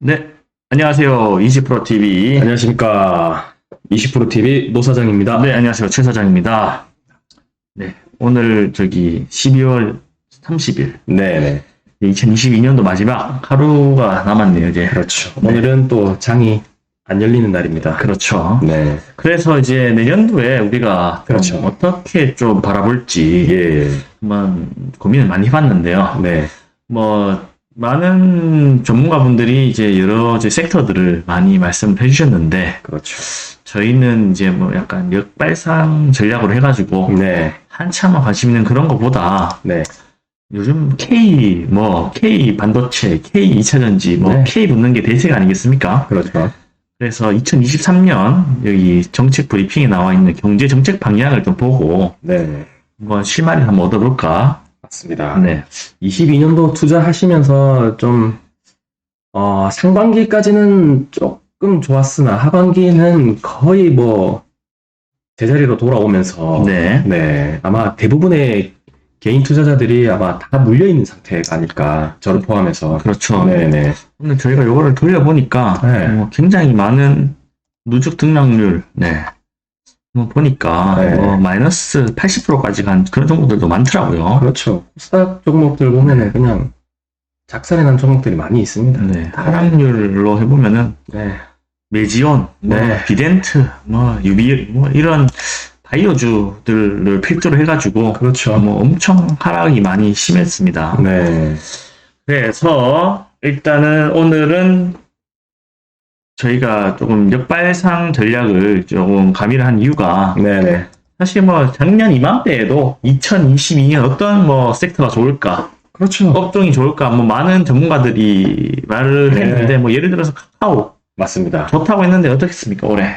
네, 안녕하세요. 20프로TV. 안녕하십니까. 20%TV 노 사장입니다. 네, 안녕하세요. 최 사장입니다. 네, 오늘 저기 12월 30일, 네네. 2022년도 마지막 하루가 남았네요, 이제. 그렇죠. 네. 오늘은 또 장이 안 열리는 날입니다. 그렇죠. 네. 그래서 이제 내년도에 우리가 좀 그렇죠. 어떻게 좀 바라볼지 예. 한번 고민을 많이 해봤는데요. 네. 뭐, 많은 전문가분들이 이제 여러 이제 섹터들을 많이 말씀을 해주셨는데, 그렇죠. 저희는 이제 뭐 약간 역발상 전략으로 해가지고, 네. 한참 관심 있는 그런 것보다 네. 요즘 K 뭐 K 반도체, K 2차전지, 뭐 네. K 붙는 게 대세가 아니겠습니까? 그렇죠. 그래서 2023년 여기 정책 브리핑에 나와 있는 경제 정책 방향을 좀 보고 네. 한번 실마리를 한번 얻어볼까? 맞습니다. 네, 22년도 투자하시면서 좀, 어, 상반기까지는 조금 좋았으나 하반기는 거의 뭐, 제자리로 돌아오면서. 네, 네. 아마 대부분의 개인 투자자들이 아마 다 물려 있는 상태가 아닐까. 저를 포함해서. 그렇죠. 네네. 근데 저희가 요거를 돌려보니까 네. 뭐 굉장히 많은 누적 등락률, 네. 뭐 보니까 네. 뭐 마이너스 80%까지 간 그런 종목들도 많더라고요. 그렇죠. 코스닥 종목들 보면은 그냥 작살이 난 종목들이 많이 있습니다. 네, 하락률로 해보면은 네. 메지온, 뭐 네. 비덴트, 뭐 유비, 뭐 이런 바이오주들을 필두로 해가지고 그렇죠. 뭐 엄청 하락이 많이 심했습니다. 네. 그래서 일단은 오늘은 저희가 조금 역발상 전략을 조금 가미를 한 이유가 네네. 사실 뭐 작년 이맘때에도 2022년 어떤 뭐 섹터가 좋을까, 그렇죠. 업종이 좋을까, 뭐 많은 전문가들이 말을 네. 했는데 뭐 예를 들어서 카카오 맞습니다. 좋다고 했는데 어떻겠습니까 올해?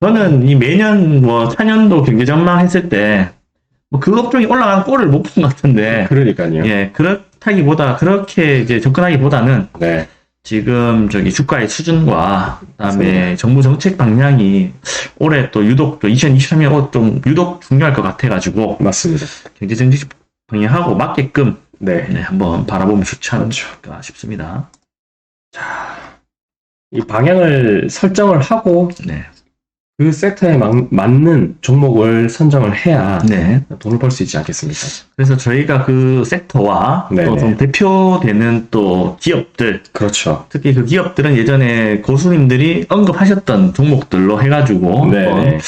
저는 이 매년 뭐 차년도 경제 전망 했을 때 뭐 그 업종이 올라가는 꼴을 못 본 것 같은데 그러니까요. 예 그렇다기보다 그렇게 이제 접근하기보다는 네. 지금 저기 주가의 수준과 그다음에 정부 정책 방향이 올해 또 유독 또 2023년 좀 유독 중요할 것 같아가지고 맞습니다. 경제 정책 방향하고 맞게끔 네. 네, 한번 바라보면 좋지 그렇죠. 않을까 싶습니다. 이 방향을 설정을 하고 네, 그 섹터에 막- 맞는 종목을 선정을 해야 네. 돈을 벌 수 있지 않겠습니까? 그래서 저희가 그 섹터와 또 네네. 좀 대표되는 또 기업들, 그렇죠. 특히 그 기업들은 예전에 고수님들이 언급하셨던 종목들로 해가지고 네네. 한번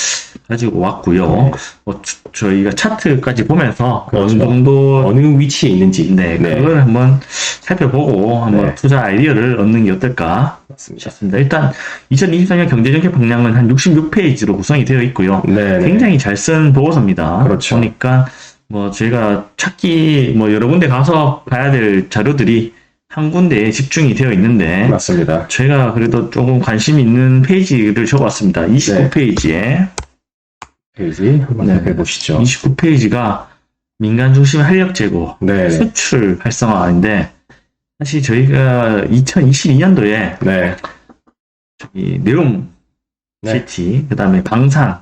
가지고 왔고요. 네. 뭐 주- 저희가 차트까지 보면서 그렇죠. 어느 정도 어느 위치에 있는지. 네, 그걸 한번 살펴보고 한번 네. 투자 아이디어를 얻는 게 어떨까 맞습니다. 일단 2023년 경제정책 방향은 한 66페이지로 구성이 되어 있고요. 네. 굉장히 잘 쓴 보고서입니다. 그렇죠. 보니까 뭐 저희가 찾기 뭐 여러 군데 가서 봐야 될 자료들이 한 군데에 집중이 되어 있는데 맞습니다. 저희가 그래도 조금 관심 있는 페이지를 적어왔습니다. 29페이지에 페이지 한번 네. 살펴보시죠. 29페이지가 민간 중심 활력 제고 네. 수출 활성화인데 사실 저희가 2022년도에 네. 이 네옴 네. 시티 그다음에 방산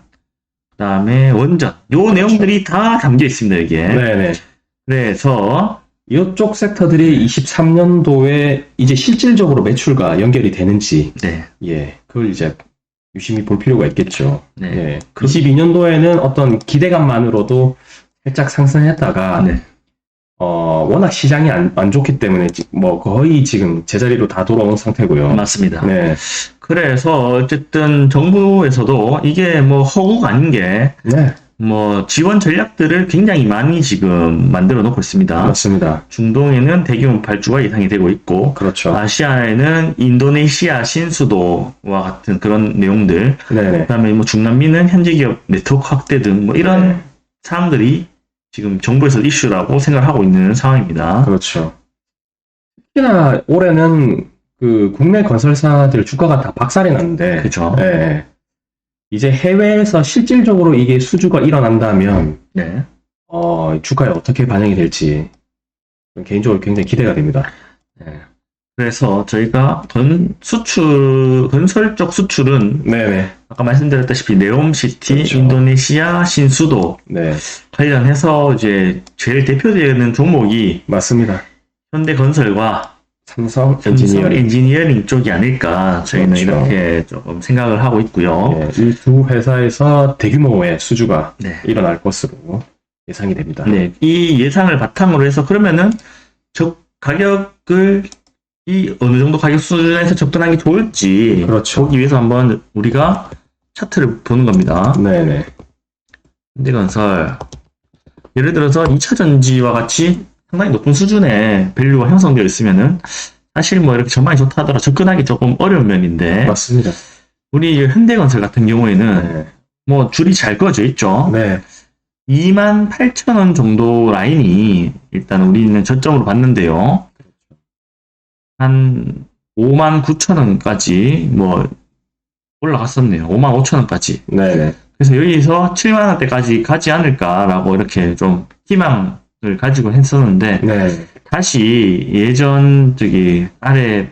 그다음에 원전 요 내용들이 다 담겨 있습니다 이게 그렇죠. 네네. 그래서 이쪽 섹터들이 23년도에 이제 실질적으로 매출과 연결이 되는지, 네, 예, 그걸 이제 유심히 볼 필요가 있겠죠. 네, 예. 그- 22년도에는 어떤 기대감만으로도 살짝 상승했다가, 네. 어, 워낙 시장이 안, 안 좋기 때문에 지- 뭐 거의 지금 제자리로 다 돌아온 상태고요. 맞습니다. 네. 그래서 어쨌든 정부에서도 이게 뭐 허구가 아닌 게 네. 뭐 지원 전략들을 굉장히 많이 지금 만들어 놓고 있습니다. 맞습니다. 중동에는 대규모 발주가 예상이 되고 있고 그렇죠. 아시아에는 인도네시아 신수도와 같은 그런 내용들 네네. 그다음에 뭐 중남미는 현재 기업 네트워크 확대 등 뭐 이런 네. 사항들이 지금 정부에서 이슈라고 생각을 하고 있는 상황입니다. 그렇죠. 특히나 올해는 그 국내 건설사들 주가가 다 박살이 났는데, 그죠? 네. 이제 해외에서 실질적으로 이게 수주가 일어난다면, 네. 어, 주가에 어떻게 반영이 될지, 개인적으로 굉장히 기대가 됩니다. 네. 그래서 저희가 건 수출 건설 쪽 수출은 네네. 아까 말씀드렸다시피 네옴시티, 그렇죠. 인도네시아, 신수도 네. 관련해서 이제 제일 대표되는 종목이 맞습니다. 현대건설과 삼성 엔지니어링. 엔지니어링 쪽이 아닐까 저희는 그렇죠. 이렇게 조금 생각을 하고 있고요. 예, 이두 회사에서 대규모의 수주가 네. 일어날 것으로 예상이 됩니다. 네, 이 예상을 바탕으로 해서 그러면은 적 가격을 이 어느 정도 가격 수준에서 접근하는 게 좋을지 그렇죠. 보기 위해서 한번 우리가 차트를 보는 겁니다. 네네. 현대건설 예를 들어서 2차 전지와 같이 상당히 높은 수준의 밸류가 형성되어 있으면은 사실 뭐 이렇게 전망이 좋다 하더라도 접근하기 조금 어려운 면인데 맞습니다. 우리 이 현대건설 같은 경우에는 네. 뭐 줄이 잘 그어져 있죠. 네. 2만 8천 원 정도 라인이 일단 우리는 저점으로 봤는데요. 한 5만 9천 원까지 뭐 올라갔었네요. 5만 5천 원까지. 네네. 그래서 여기서 7만 원대까지 가지 않을까라고 이렇게 좀 희망을 가지고 했었는데 네. 다시 예전 저기 아래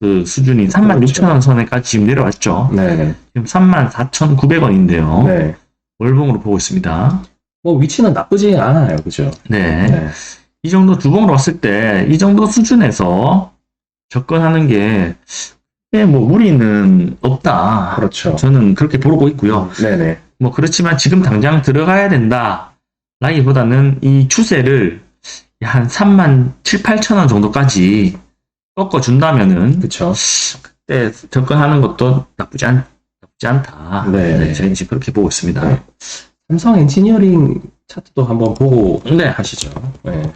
그 수준인 3만 그렇죠. 6천 원 선에까지 지금 내려왔죠. 네네. 지금 3만 4,900원인데요. 네. 월봉으로 보고 있습니다. 뭐 위치는 나쁘지 않아요. 그죠? 네. 네. 이 정도 주봉으로 왔을 때 이 정도 수준에서 접근하는 게 예, 뭐 무리는 없다. 그렇죠. 저는 그렇게 보고 있고요. 네네. 뭐 그렇지만 지금 당장 들어가야 된다. 라기보다는 이 추세를 한 3만 7, 8천 원 정도까지 꺾어 준다면은 그쵸. 그때 접근하는 것도 나쁘지 않, 나쁘지 않다. 네. 저희는 지금 그렇게 보고 있습니다. 네. 삼성 엔지니어링 차트도 한번 보고 네. 하시죠. 네.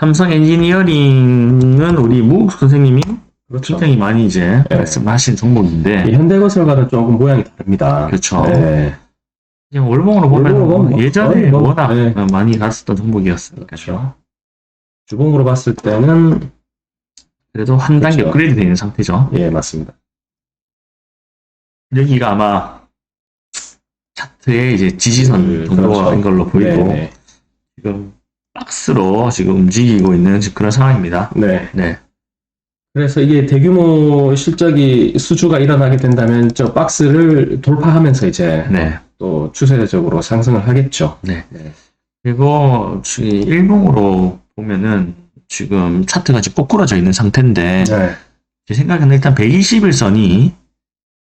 삼성 엔지니어링은 우리 무국 선생님이 그렇죠. 굉장히 많이 이제 네. 말씀하신 종목인데 이 현대건설과는 조금 모양이 다릅니다. 그렇죠. 네. 그냥 월봉으로 보면 보면 뭐 예전에 거의 뭐, 워낙 네. 많이 갔었던 종목이었으니까요. 그렇죠. 주봉으로 봤을 때는 그래도 한 단계 그렇죠. 업그레이드 되는 상태죠. 예 맞습니다. 여기가 아마 차트의 이제 지지선 음, 정도인 그렇죠. 걸로 보이고 네네. 지금 박스로 지금 움직이고 있는 지금 그런 상황입니다. 네. 네. 그래서 이게 대규모 실적이 수주가 일어나게 된다면 저 박스를 돌파하면서 이제 네. 또 추세적으로 상승을 하겠죠. 네. 네. 그리고 지금 일봉으로 보면은 지금 차트가 지금 꼬꾸라져 있는 상태인데 네. 제 생각에는 일단 121선이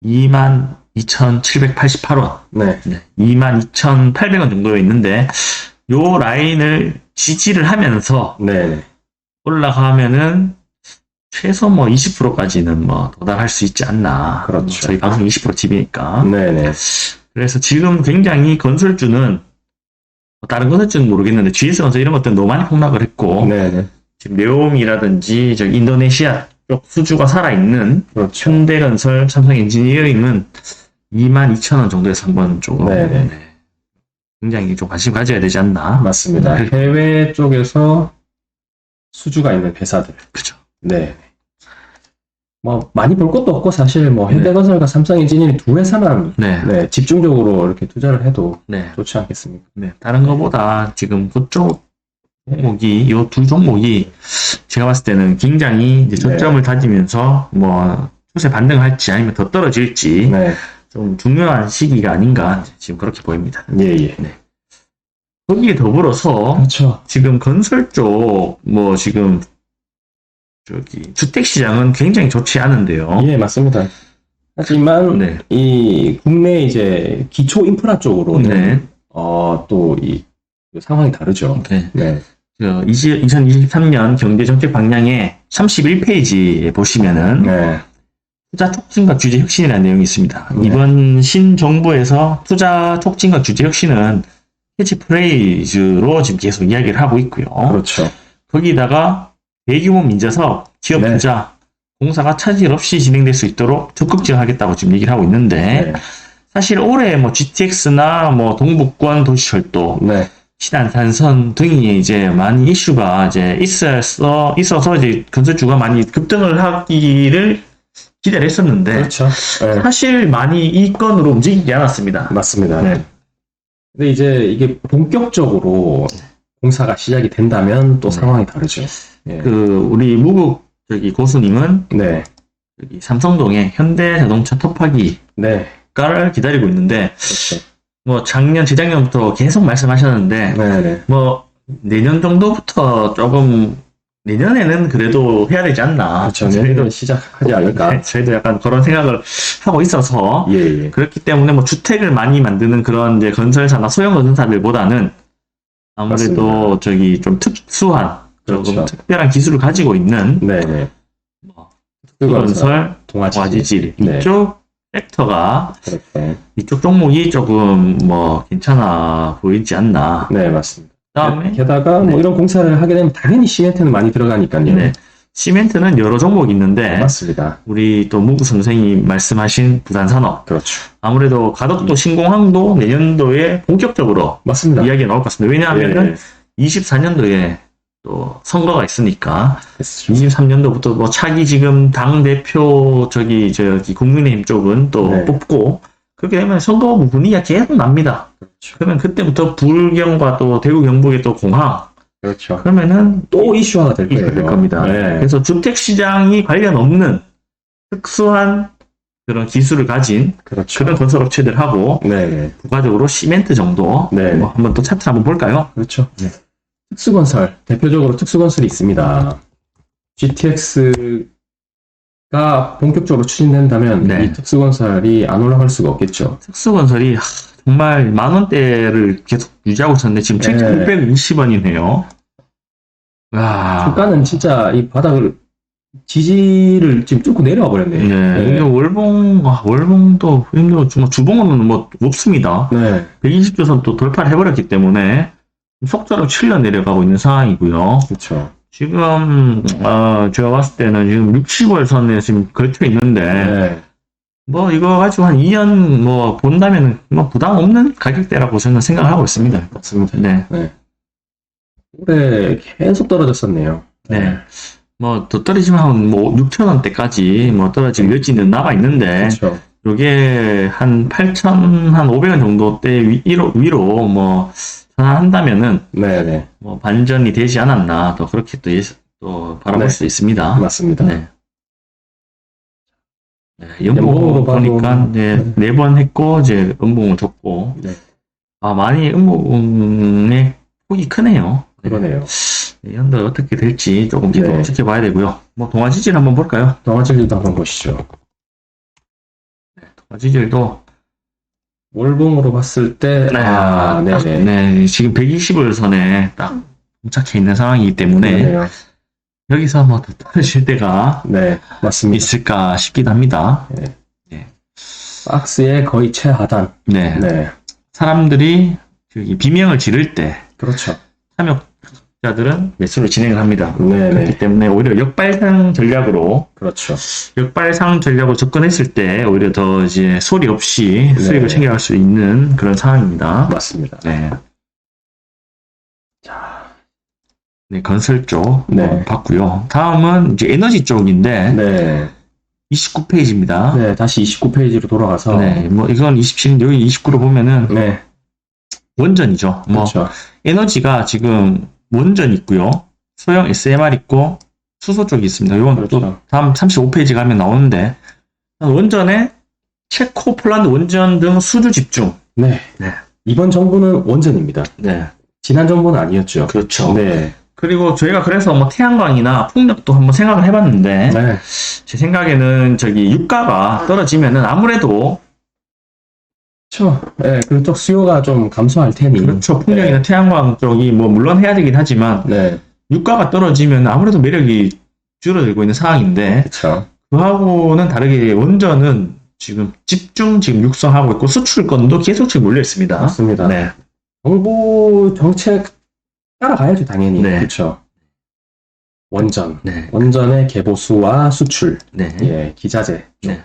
22,788원, 네. 22,800원 정도에 있는데 요 라인을 지지를 하면서 네. 올라가면은 최소 뭐 20%까지는 뭐 도달할 수 있지 않나. 그렇죠. 저희 방송 20% 집이니까. 네네. 그래서 지금 굉장히 건설주는 뭐 다른 건설주는 모르겠는데 GS 건설 이런 것들은 너무 많이 폭락을 했고 네네. 지금 네옴이라든지 저 인도네시아 쪽 수주가 살아있는 그렇죠. 현대건설, 삼성 엔지니어링은 22,000원 정도에서 한번 조금 네네. 네, 굉장히 좀 관심 가져야 되지 않나. 맞습니다. 네. 해외 쪽에서 수주가 있는 회사들. 그죠. 네. 뭐 많이 볼 것도 없고 사실 뭐 네. 현대건설과 삼성 엔지니어링 두 회사만 네. 네, 집중적으로 이렇게 투자를 해도 네. 좋지 않겠습니까? 네. 다른 거보다 지금 그쪽 종목이, 이 두 종목이 제가 봤을 때는 굉장히 이제 저점을 다지면서 뭐 추세 반등할지 아니면 더 떨어질지 네. 좀 중요한 시기가 아닌가 지금 그렇게 보입니다. 예, 예. 거기에 더불어서 그렇죠. 지금 건설 쪽 뭐 지금 저기 주택 시장은 굉장히 좋지 않은데요. 예, 맞습니다. 하지만 네. 이 국내 이제 기초 인프라 쪽으로는 네. 어, 또이 상황이 다르죠. 네. 네. 그 2023년 경제 정책 방향의 31페이지에 보시면은 네. 투자 촉진과 규제 혁신이라는 내용이 있습니다. 네. 이번 신정부에서 투자 촉진과 규제 혁신은 캐치프레이즈로 지금 계속 이야기를 하고 있고요. 그렇죠. 거기다가 대규모 민자사업, 기업 네. 투자, 공사가 차질 없이 진행될 수 있도록 적극 지원하겠다고 지금 얘기를 하고 있는데 네. 사실 올해 뭐 GTX나 뭐 동북권 도시철도, 네. 신안산선 등이 이제 많이 이슈가 이제 있어서 있어서 이제 건설주가 많이 급등을 하기를 기대를 했었는데 그렇죠. 네. 사실 많이 이 건으로 움직이지 않았습니다. 맞습니다. 네. 근데 이제 이게 본격적으로 공사가 시작이 된다면 또 네. 상황이 다르죠. 예. 그 우리 무국 저기 고수님은 네. 여기 삼성동에 현대자동차 터파기가를 네. 기다리고 있는데 그렇죠. 뭐 작년 재작년부터 계속 말씀하셨는데 네. 네. 뭐 내년 정도부터 조금 내년에는 그래도 해야 되지 않나. 그렇죠. 저희도, 시작하지 않을까? 네, 저희도 약간 그런 생각을 하고 있어서 예, 예. 그렇기 때문에 뭐 주택을 많이 만드는 그런 이제 건설사나 소형 건설사들보다는 아무래도 맞습니다. 저기 좀 특수한 조금 그렇죠. 특별한 기술을 가지고 있는 네, 네. 뭐 건설, 동아지질. 네. 이쪽 섹터가 그렇게. 이쪽 종목이 조금 뭐 괜찮아 보이지 않나. 네, 맞습니다. 그다음에 게다가 뭐 네. 이런 공사를 하게 되면 당연히 시멘트는 많이 들어가니까요. 네. 시멘트는 여러 종목이 있는데 맞습니다. 우리 또 문구 선생님 말씀하신 부산산업 그렇죠. 아무래도 가덕도 신공항도 내년도에 본격적으로 맞습니다. 이야기가 나올 것 같습니다. 왜냐하면은 예, 24년도에 또 선거가 있으니까 그렇죠. 23년도부터 뭐 차기 지금 당 대표 저기 저기 국민의힘 쪽은 또 네. 뽑고 그렇게 되면 선거 분위기가 계속 납니다. 그러면 그때부터 불경과 또 대구 경북의 또 공항 그렇죠. 그러면은 또 이슈화가 될 거예요. 될 겁니다. 네. 그래서 주택 시장이 관련 없는 특수한 그런 기술을 가진 그렇죠. 그런 건설 업체들하고 네, 네. 부가적으로 시멘트 정도 네. 뭐 한번 또 차트 한번 볼까요? 그렇죠. 네. 특수건설, 대표적으로 특수건설이 있습니다. GTX가 본격적으로 추진된다면 네. 이 특수건설이 안 올라갈 수가 없겠죠. 특수건설이 하, 정말 만 원대를 계속 유지하고 있었는데 지금 네. 7,660원이네요. 와. 주가는 진짜 이 바닥을 지지를 지금 뚫고 내려와 버렸네요. 네. 이게 월봉, 아, 월봉도. 정말 주봉으로는 뭐 없습니다. 네. 120조선 또 돌파를 해버렸기 때문에 속도로 칠려 내려가고 있는 상황이고요. 그렇죠. 지금, 어, 제가 봤을 때는 지금 60월 선에 지금 걸쳐 있는데, 네. 뭐 이거 가지고 한 2년 뭐 본다면은 뭐 부담 없는 가격대라고 저는 생각을 하고 있습니다. 맞습니다. 네. 올해 계속 떨어졌었네요. 네. 뭐 더 떨어지면 뭐 6천 원대까지 뭐 떨어질 여지는 남아 있는데 그렇죠. 요게 한 8천 한 500원 정도대 위- 위로 위로 뭐 전환한다면은 네, 네. 뭐 반전이 되지 않았나 또 그렇게 또, 예- 또 바라볼 네. 수 있습니다. 맞습니다. 네. 네, 연봉 보니까 이제 네 번 했고 이제 연봉을 줬고 네. 아 많이 연봉의 폭이 크네요. 네. 그러네요. 내년도 어떻게 될지 조금 네. 지켜봐야 되고요. 뭐 동아지질 한번 볼까요? 동아질도 한번 보시죠. 동아지질도 월봉으로 봤을 때, 아, 딱, 네네. 네, 지금 120을 선에 딱 봉착해 있는 상황이기 때문에 그러네요. 여기서 뭐 더 떨어질 때가 네, 맞습니다. 있을까 싶기도 합니다. 박스의 거의 최하단. 네. 네, 사람들이 저기 비명을 지를 때 그렇죠. 참여자들은 매수를 진행을 합니다. 네, 그렇기 네, 때문에 오히려 역발상 전략으로 그렇죠. 역발상 전략으로 접근했을 때 오히려 더 이제 소리 없이 네. 수익을 챙겨갈 수 있는 그런 상황입니다. 맞습니다. 네. 네, 건설 쪽 네. 어, 봤고요. 다음은 이제 에너지 쪽인데 네, 29페이지입니다. 네, 다시 29페이지로 돌아가서. 네, 뭐 이건 27, 여기 29로 보면은 네, 원전이죠. 뭐 그렇죠. 에너지가 지금 원전 있고요. 소형 SMR 있고 수소 쪽이 있습니다. 이건 또 그렇죠. 다음 35페이지 가면 나오는데 원전에 체코, 폴란드 원전 등 수주 집중. 네. 네. 이번 정부는 원전입니다. 네, 지난 정부는 아니었죠. 그렇죠. 네, 그리고 저희가 그래서 뭐 태양광이나 풍력도 한번 생각을 해봤는데 네, 제 생각에는 저기 유가가 떨어지면은 아무래도 그렇죠. 네, 그쪽 수요가 좀 감소할 테니. 그렇죠. 풍력이나 태양광 쪽이 뭐 물론 해야 되긴 하지만 네, 유가가 떨어지면 아무래도 매력이 줄어들고 있는 상황인데 그렇죠. 그하고는 다르게 원전은 지금 집중 지금 육성하고 있고 수출권도 계속 지금 몰려 있습니다. 맞습니다. 네. 정부 정책 따라가야죠, 당연히. 네. 그렇죠. 원전. 네. 원전의 개보수와 수출, 네. 예, 기자재. 네.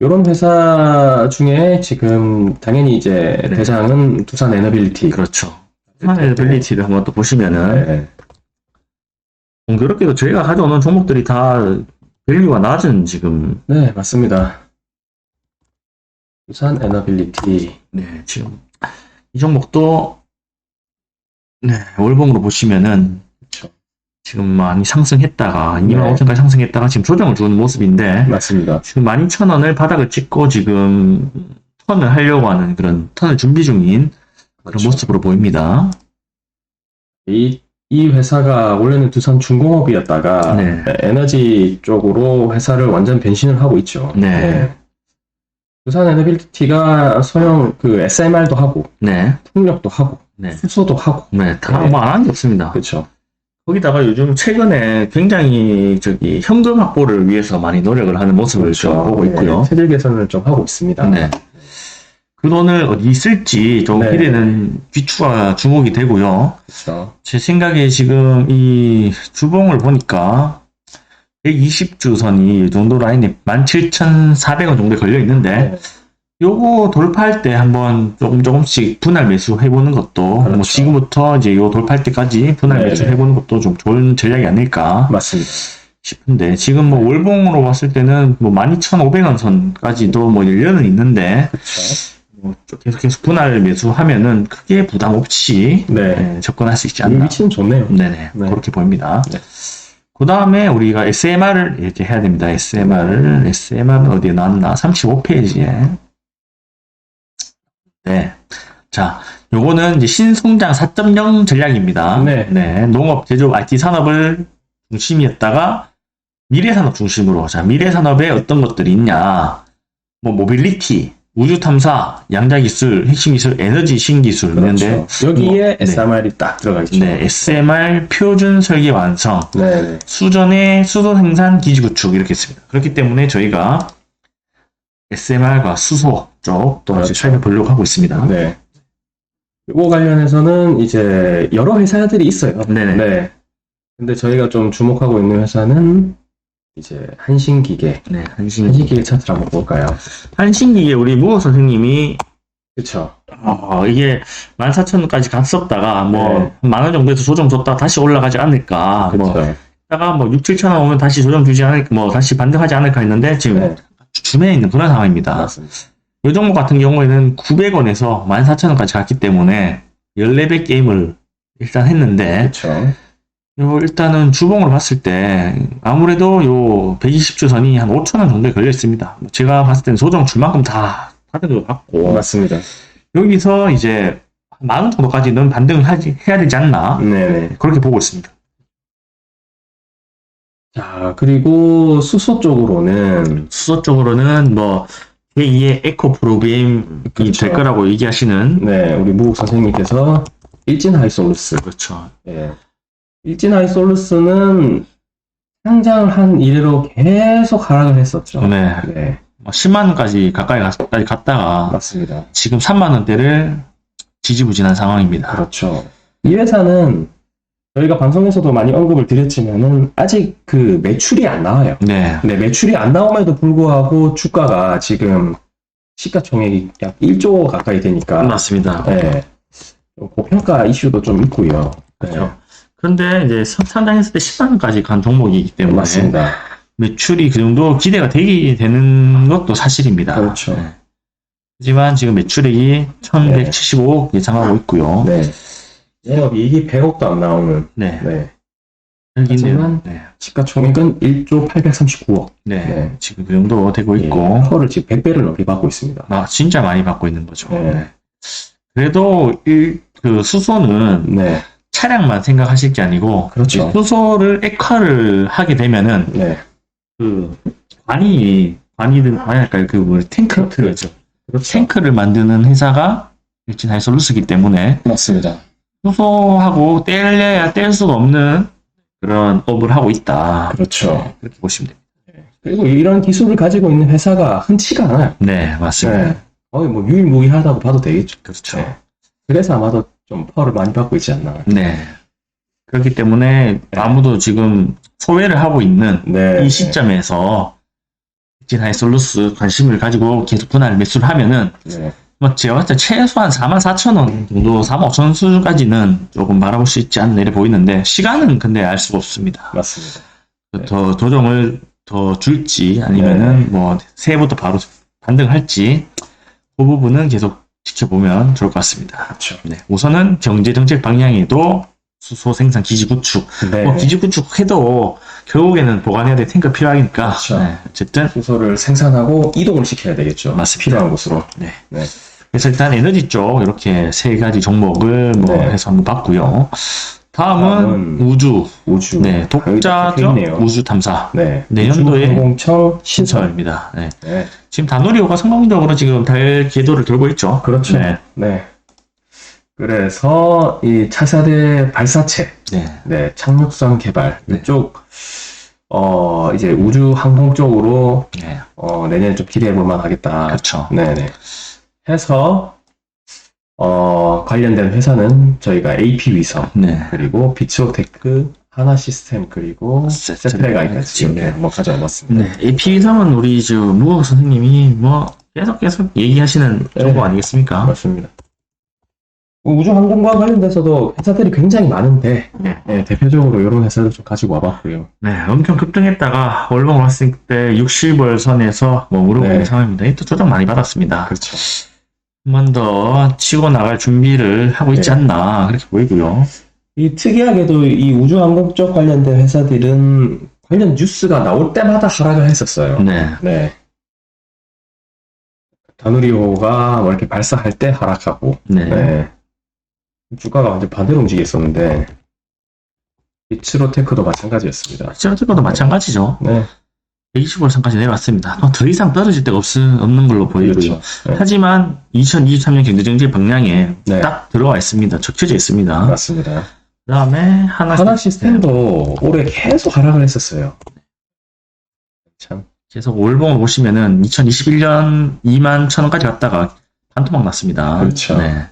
이런 회사 중에 지금 당연히 이제 네. 대장은 두산 에너빌리티. 그렇죠. 스마일빌리티를 한번 또 보시면은 네. 공교롭게도 저희가 가져오는 종목들이 다 밸류가 낮은 지금 네, 맞습니다. 두산 에너빌리티. 네 지금 이 종목도 네 월봉으로 보시면은 그렇죠. 지금 많이 상승했다가 네. 2만 5천까지 상승했다가 지금 조정을 주는 모습인데 맞습니다. 지금 12,000원을 바닥을 찍고 지금 턴을 하려고 하는 그런 턴을 준비 중인 그런 그렇죠. 모습으로 보입니다. 이 이 회사가 원래는 두산 중공업이었다가 네. 에너지 쪽으로 회사를 완전 변신을 하고 있죠. 네. 두산 에너빌리티가 소형 그 SMR도 하고 네. 풍력도 하고 네. 수소도 하고 네. 다 네. 뭐안한게 없습니다. 그렇죠. 거기다가 요즘 최근에 굉장히 저기 현금 확보를 위해서 많이 노력을 하는 모습을 좀 보고 있고요. 네, 체질 개선을 좀 하고 있습니다. 네. 그 돈을 어디 쓸지 좀 네. 기대는 귀추가 주목이 되고요. 그렇죠. 제 생각에 지금 이 주봉을 보니까 120주 선이 이 정도 라인에 17,400원 정도에 걸려 있는데 네. 요거 돌파할 때 한번 조금 조금씩 분할 매수 해보는 것도 뭐 그렇죠. 지금부터 이제 요 돌파할 때까지 분할 네, 매수 네. 해보는 것도 좀 좋은 전략이 아닐까 맞습니다. 싶은데 지금 뭐 월봉으로 봤을 때는 뭐 12,500원 선까지도 뭐 열려는 있는데 그렇죠. 뭐 계속 계속 분할 매수하면은 크게 부담 없이 네. 예, 접근할 수 있지 이 않나. 위치는 좋네요. 네네 네. 그렇게 보입니다. 네. 그 다음에 우리가 SMR을 이렇게 해야 됩니다. SMR을 SMR은 어디에 나왔나? 35페이지에 네. 자, 요거는 이제 신성장 4.0 전략입니다. 네. 농업, 제조업, IT 산업을 중심이었다가 미래 산업 중심으로. 자, 미래 산업에 어떤 것들이 있냐? 뭐 모빌리티, 우주 탐사, 양자 기술, 핵심 기술, 에너지 신기술 있는데 그렇죠. 여기에 네. SMR이 딱 들어가 있죠. 네, SMR 표준 설계 완성, 네. 네. 수전의 수소 생산 기지 구축 이렇게 있습니다. 그렇기 때문에 저희가 SMR과 수소 쪽또 그렇죠. 이제 살펴보려고 하고 있습니다. 네. 이거 관련해서는 이제 여러 회사들이 있어요. 네네. 네. 근데 저희가 좀 주목하고 있는 회사는 이제 한신기계. 네, 한신 한신기계 차트를 한번 볼까요? 한신기계 우리 무호 선생님이 그렇죠. 어, 이게 14,000원까지 갔었다가 뭐 네. 만원 정도에서 조정 줬다 다시 올라가지 않을까. 뭐 그렇죠. 다가 뭐 6, 7천 원 오면 다시 조정 주지 않을까, 뭐 다시 반등하지 않을까 했는데 지금 네. 주변에 있는 그런 상황입니다. 맞습니다. 이 종목 같은 경우에는 900원에서 14,000원까지 갔기 때문에 14배 게임을 일단 했는데 그렇죠. 요 일단은 주봉을 봤을 때 아무래도 요 120주 선이 한 5,000원 정도에 걸려 있습니다. 제가 봤을 때는 조정 줄 만큼 다 받은 걸 받고 맞습니다. 여기서 이제 만원 정도까지는 반등을 하지, 해야 되지 않나 네네. 그렇게 보고 있습니다. 자, 그리고 수소 쪽으로는 수소 쪽으로는 뭐 제2의 에코 프로그램이 그렇죠. 될 거라고 얘기하시는 네, 우리 무국 선생님께서 일진 하이 솔루스. 그렇죠. 예. 일진 하이 솔루스는 상장을 한 이래로 계속 하락을 했었죠. 네. 네, 뭐 10만 원까지 가까이 갔, 갔다가 맞습니다. 지금 3만 원대를 지지부진한 상황입니다. 그렇죠. 이 회사는 저희가 방송에서도 많이 언급을 드렸지만은 아직 그 매출이 안 나와요. 네. 네, 매출이 안 나옴에도 불구하고 주가가 지금 시가총액이 약 1조 가까이 되니까 맞습니다. 네. 좀 고평가 이슈도 좀 있고요. 그렇죠. 그런데 이제 선- 상장했을 때 10만 원까지 간 종목이기 네, 때문에 맞습니다. 매출이 그 정도 기대가 되게 되는 것도 사실입니다. 그렇죠. 네. 하지만 지금 매출액이 1175억 예상하고 있고요. 네. 영업이익이 100억도 안 나오는 네. 네. 하지만 네. 시가총액은 1조 839억. 네. 네. 지금 그 정도 되고 있고 허를 지금 100배를 넘게 받고 있습니다. 아, 진짜 많이 받고 있는 거죠. 네. 네. 그래도 이, 그 수소는 네. 차량만 생각하실 게 아니고 그렇죠. 이 수소를 액화를 하게 되면은 네. 그 관이 관이든 관이랄까요 그 뭐 탱크를 그렇죠. 탱크를 만드는 회사가 일진 하이솔루스기 때문에 맞습니다. 수소하고 뗄래야 뗄 수가 없는 그런 업을 하고 있다. 그렇죠. 네, 그렇게 보시면 됩니다. 그리고 이런 기술을 가지고 있는 회사가 흔치가 않아요. 네, 맞습니다. 네. 거의 뭐 유일무이하다고 봐도 되겠죠. 그렇죠. 네. 그래서 아마도 좀 펄을 많이 받고 있지 않나. 네. 그렇기 때문에 네. 아무도 지금 소외를 하고 있는 네. 이 시점에서 일진 하이 솔루스 관심을 가지고 계속 분할 매수를 하면은 네. 뭐 제가 봤을 때 최소한 4만 4천 원 정도 4만 5천 원 수준까지는 조금 바라볼 수 있지 않나 이래 보이는데 시간은 근데 알 수가 없습니다. 맞습니다. 네. 더 조정을 더 줄지 아니면은 뭐 새해부터 바로 반등할지 그 부분은 계속 지켜보면 좋을 것 같습니다. 그렇죠. 네, 우선은 경제 정책 방향에도 수소 생산 기지 구축, 네. 뭐 기지 구축해도 결국에는 보관해야 될 탱크 필요하니까 그렇죠. 네, 어쨌든 수소를 생산하고 이동을 시켜야 되겠죠. 맞습니다. 필요한 곳으로. 네. 네. 그래서 일단 에너지 쪽 이렇게 세 가지 종목을 뭐 네. 해서 한번 봤고요. 다음은 다음은 우주. 우주. 네, 독자적. 우주 탐사. 네. 내년도에 우주항공청 신설. 신설입니다. 네. 네. 지금 다누리호가 성공적으로 지금 달 궤도를 돌고 있죠. 그렇죠. 네. 네. 그래서 이 차세대 발사체, 네. 네, 착륙선 개발 네. 이쪽 어 이제 우주 항공 쪽으로 네. 어 내년에 좀 기대해 볼 만하겠다. 그렇죠. 네네. 해서 어 관련된 회사는 저희가 AP 위성 네. 그리고 비츠오테크 하나 시스템 그리고 세트레가이까지 지금 네, 뭐 가져왔습니다. 네. AP상은 우리 저 무국 선생님이 뭐 계속 계속 얘기하시는 네. 정보 아니겠습니까? 맞습니다. 우주 항공과 관련돼서도 회사들이 굉장히 많은데 네. 네, 대표적으로 이런 회사를 좀 가지고 와봤고요. 네, 엄청 급등했다가 월봉 왔을 때 60월 선에서 뭐 꿇는 네. 상황입니다. 또 조정 많이 받았습니다. 그렇죠. 한 번 더 치고 나갈 준비를 하고 있지 네. 않나 그렇게 보이고요. 이 특이하게도 이 우주 항공 쪽 관련된 회사들은 관련 뉴스가 나올 때마다 하락을 했었어요. 네, 네. 다누리호가 뭐 이렇게 발사할 때 하락하고, 네, 네. 주가가 완전 반대로 움직였었는데, 비츠로 테크도 마찬가지였습니다. 실제로도 마찬가지죠. 네. 120월 선까지 내려왔습니다. 또더 이상 떨어질 데가 없, 없는 걸로 보이고요. 그렇죠. 네. 하지만 2023년 경제정책 방향에 네. 딱 들어와 있습니다. 적혀져 있습니다. 맞습니다. 그 다음에 하나, 하나 시스템도 올해 계속 하락을 했었어요. 참. 계속 월봉을 보시면은 2021년 2만 천 원까지 갔다가 반토막 났습니다. 그렇죠. 네.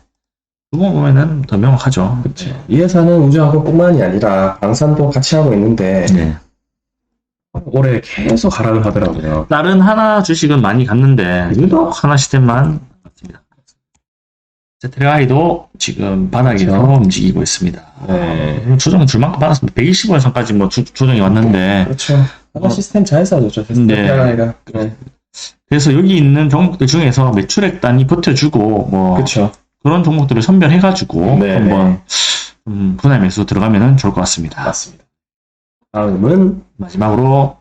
두번 보면은 더 명확하죠. 그렇죠. 이 회사는 우주항공뿐만이 아니라 방산도 같이 하고 있는데 네. 올해 계속 하락을 하더라고요. 다른 하나 주식은 많이 갔는데 유독 하나 시스템만 갔습니다. 세트라이도 지금 바닥에서 그렇죠. 움직이고 있습니다. 네. 조정 줄 만큼 받았습니다. 120월 선까지 뭐 주- 조정이 왔는데 그렇죠. 하나 어. 시스템 자회사죠. 네. 아이가. 네. 그래서 여기 있는 종목들 중에서 매출액 단위 버텨주고 뭐 그렇죠. 그런 종목들을 선별해가지고 네, 한번 음, 분할 매수 들어가면 좋을 것 같습니다. 맞습니다. 다음은 마지막으로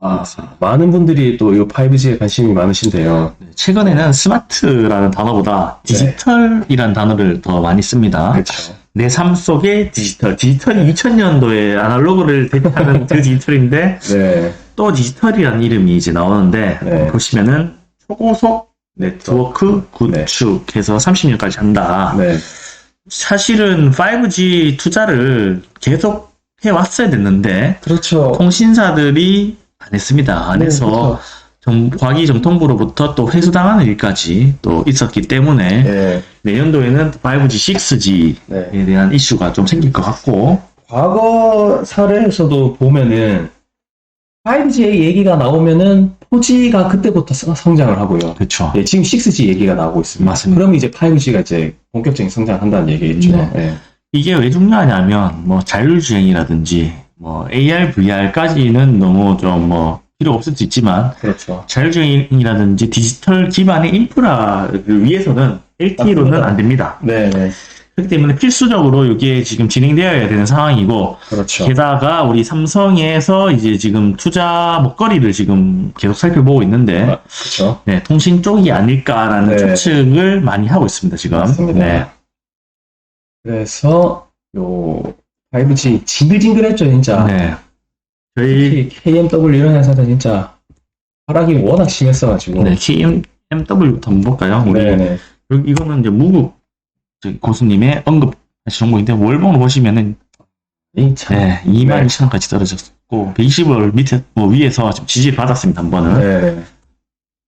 아, 많은 분들이 또 이 5G에 관심이 많으신데요. 네, 최근에는 스마트라는 단어보다 네. 디지털이라는 단어를 더 많이 씁니다. 그렇죠. 내삶 속의 디지털. 디지털이 2000년도에 아날로그를 대표하는 그 디지털인데 네. 또 디지털이라는 이름이 이제 나오는데 네. 보시면은 초고속 네트워크 구축해서 30년까지 한다. 네. 사실은 5G 투자를 계속 해왔어야 됐는데 그렇죠. 통신사들이 안 했습니다. 안 네, 해서 그렇죠. 정- 과기정통부로부터 또 회수당하는 일까지 또 있었기 때문에 네. 내년도에는 5G, 6G에 네. 대한 이슈가 좀 생길 것 같고 과거 사례에서도 보면은 5G 얘기가 나오면은 4G가 그때부터 성- 성장을 하고요. 그렇죠. 네, 지금 6G 얘기가 나오고 있습니다. 맞습니다. 그럼 이제 5G가 이제 본격적인 성장한다는 얘기겠죠. 네. 네. 이게 왜 중요하냐면 뭐 자율주행이라든지 뭐 AR, VR까지는 너무 좀 뭐 필요 없을 수 있지만 그렇죠. 자율주행이라든지 디지털 기반의 인프라를 위해서는 LTE로는. 안 됩니다. 네, 네. 그렇기 때문에 필수적으로 이게 지금 진행되어야 되는 상황이고 그렇죠. 게다가 우리 삼성에서 이제 지금 투자 먹거리를 지금 계속 살펴보고 있는데 아, 그렇죠. 네, 통신 쪽이 아닐까라는 네. 추측을 많이 하고 있습니다 지금. 맞습니다. 네. 그래서 요 5G 징글징글했죠 진짜. 네. 저희 KMW 이런 회사들 진짜 하락이 워낙 심했어가지고. 네, KMW부터 한번 볼까요? 우리 네네. 여기 이거는 이제 무국 고수님의 언급하신 종목인데 월봉으로 보시면은 이 참. 네, 2만 2천 원까지 떨어졌고 120월 밑에 뭐 위에서 좀 지지를 받았습니다 한 번은. 네.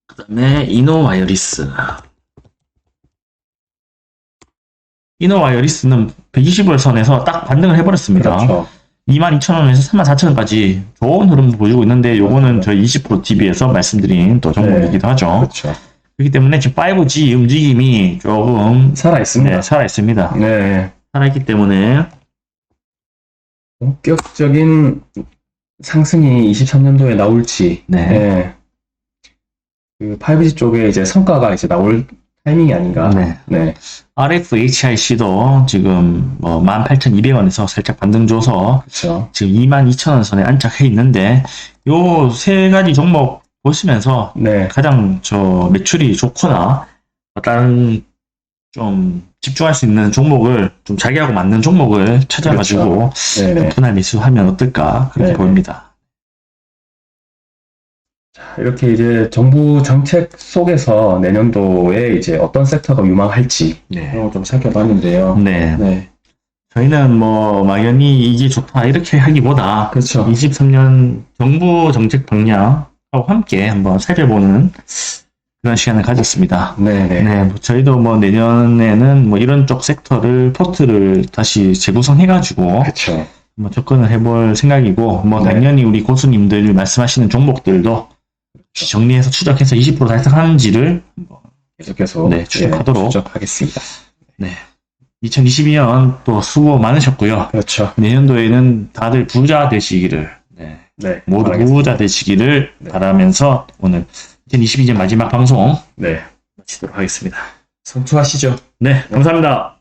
그다음에 이노와이어리스. 이노와이어리스는 120월 선에서 딱 반등을 해버렸습니다. 그렇죠. 22,000원에서 34,000원까지 좋은 흐름도 보여주고 있는데 요거는 맞습니다. 저희 20% TV에서 말씀드린 또 종목이기도 하죠. 그렇죠. 그렇기 때문에 지금 5G 움직임이 조금 살아 있습니다. 네, 살아 있습니다. 네. 살아 있기 때문에 본격적인 상승이 23년도에 나올지. 네. 네. 그 5G 쪽에 이제 성과가 이제 나올 타이밍이 아닌가. 네. 네. RFHIC도 지금 뭐 18,200원에서 살짝 반등 줘서 그렇죠. 지금 22,000원 선에 안착해 있는데 요 세 가지 종목 보시면서 네. 가장 저 매출이 좋거나 다른 좀 집중할 수 있는 종목을 좀 자기하고 맞는 종목을 찾아가지고 네네. 분할 매수하면 어떨까 그렇게 네네. 보입니다. 이렇게 이제 정부 정책 속에서 내년도에 이제 어떤 섹터가 유망할지 네. 이런 걸좀 살펴봤는데요. 네. 네. 저희는 뭐 막연히 이게 좋다 이렇게 하기보다 그렇죠. 23년 정부 정책 방향하고 함께 한번 살펴보는 그런 시간을 가졌습니다. 네네. 네, 뭐 저희도 뭐 내년에는 뭐 이런 쪽 섹터를 포트를 다시 재구성해가지고 그렇죠. 뭐 접근을 해볼 생각이고 뭐 네. 당연히 우리 고수님들 말씀하시는 종목들도 정리해서 추적해서 20% 달성하는지를 계속해서 네, 추적하도록. 예, 추적하겠습니다. 2022년 또 수고 많으셨고요. 그렇죠. 내년도에는 다들 부자 되시기를 네, 네. 모두 바라겠습니다. 부자 되시기를 네. 바라면서 오늘 2022년 마지막 방송 네. 마치도록 하겠습니다. 성투하시죠. 네, 감사합니다.